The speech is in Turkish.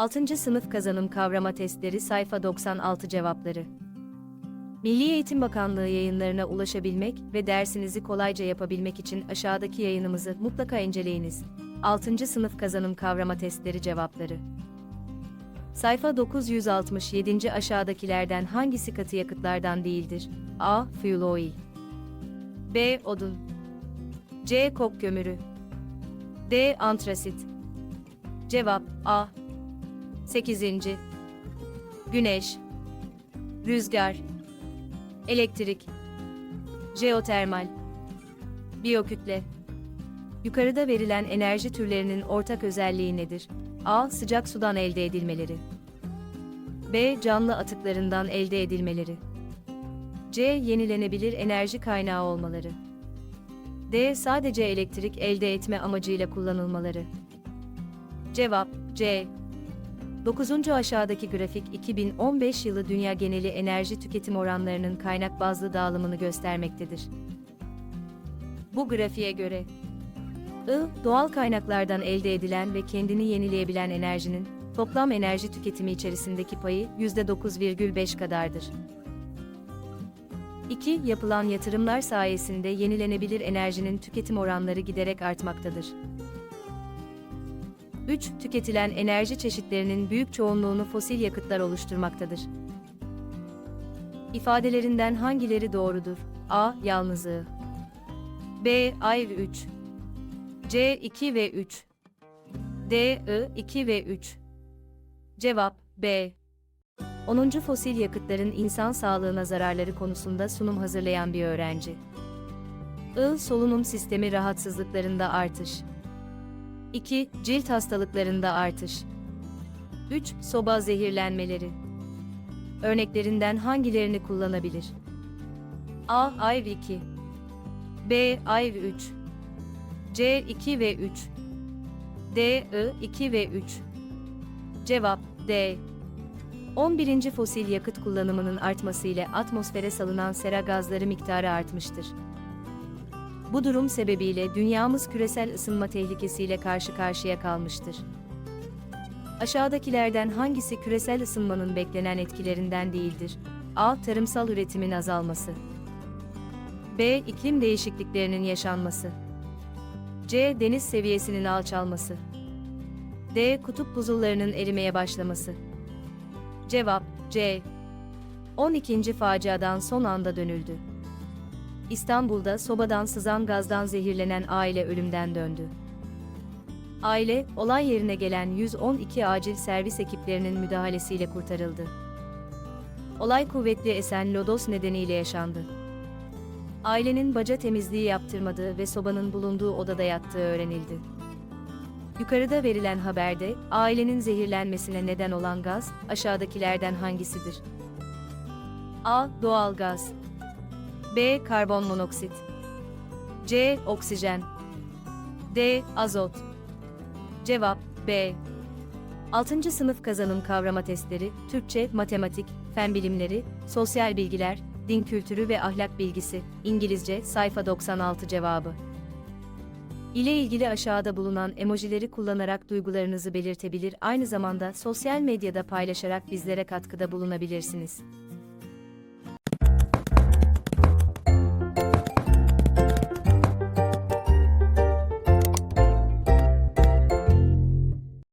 6. Sınıf Kazanım Kavrama Testleri Sayfa 96 Cevapları Milli Eğitim Bakanlığı yayınlarına ulaşabilmek ve dersinizi kolayca yapabilmek için aşağıdaki yayınımızı mutlaka inceleyiniz. 6. Sınıf Kazanım Kavrama Testleri Cevapları Sayfa 967. aşağıdakilerden hangisi katı yakıtlardan değildir? A. Fuel oil B. Odun C. Kok kömürü D. Antrasit Cevap A. 8. Güneş Rüzgar Elektrik Jeotermal Biyokütle Yukarıda verilen enerji türlerinin ortak özelliği nedir? A. Sıcak sudan elde edilmeleri B. Canlı atıklarından elde edilmeleri C. Yenilenebilir enerji kaynağı olmaları D. Sadece elektrik elde etme amacıyla kullanılmaları Cevap C. 9. aşağıdaki grafik 2015 yılı dünya geneli enerji tüketim oranlarının kaynak bazlı dağılımını göstermektedir. Bu grafiğe göre I, doğal kaynaklardan elde edilen ve kendini yenileyebilen enerjinin toplam enerji tüketimi içerisindeki payı %9,5 kadardır. 2. Yapılan yatırımlar sayesinde yenilenebilir enerjinin tüketim oranları giderek artmaktadır. 3. Tüketilen enerji çeşitlerinin büyük çoğunluğunu fosil yakıtlar oluşturmaktadır. İfadelerinden hangileri doğrudur? A. Yalnızlığı B. Ayrı 3 C. 2 ve 3 D. I. 2 ve 3 Cevap B. 10. Fosil yakıtların insan sağlığına zararları konusunda sunum hazırlayan bir öğrenci. I. Solunum sistemi rahatsızlıklarında artış. 2. Cilt hastalıklarında artış. 3. Soba zehirlenmeleri. Örneklerinden hangilerini kullanabilir? A. Ayv 2 B. Ayv 3 C. 2 ve 3 D. I. 2 ve 3 Cevap D. 11. Fosil yakıt kullanımının artması ile atmosfere salınan sera gazları miktarı artmıştır. Bu durum sebebiyle dünyamız küresel ısınma tehlikesiyle karşı karşıya kalmıştır. Aşağıdakilerden hangisi küresel ısınmanın beklenen etkilerinden değildir? A. Tarımsal üretimin azalması. B. İklim değişikliklerinin yaşanması. C. Deniz seviyesinin alçalması. D. Kutup buzullarının erimeye başlaması. Cevap C. 12. faciadan son anda dönüldü. İstanbul'da sobadan sızan gazdan zehirlenen aile ölümden döndü. Aile, olay yerine gelen 112 acil servis ekiplerinin müdahalesiyle kurtarıldı. Olay kuvvetli esen lodos nedeniyle yaşandı. Ailenin baca temizliği yaptırmadığı ve sobanın bulunduğu odada yattığı öğrenildi. Yukarıda verilen haberde, ailenin zehirlenmesine neden olan gaz, aşağıdakilerden hangisidir? A. Doğal gaz B. Karbon monoksit C. Oksijen D. Azot Cevap B. 6. Sınıf Kazanım Kavrama Testleri, Türkçe, Matematik, Fen Bilimleri, Sosyal Bilgiler, Din Kültürü ve Ahlak Bilgisi, İngilizce, sayfa 96 cevabı. ile ilgili aşağıda bulunan emojileri kullanarak duygularınızı belirtebilir aynı zamanda sosyal medyada paylaşarak bizlere katkıda bulunabilirsiniz.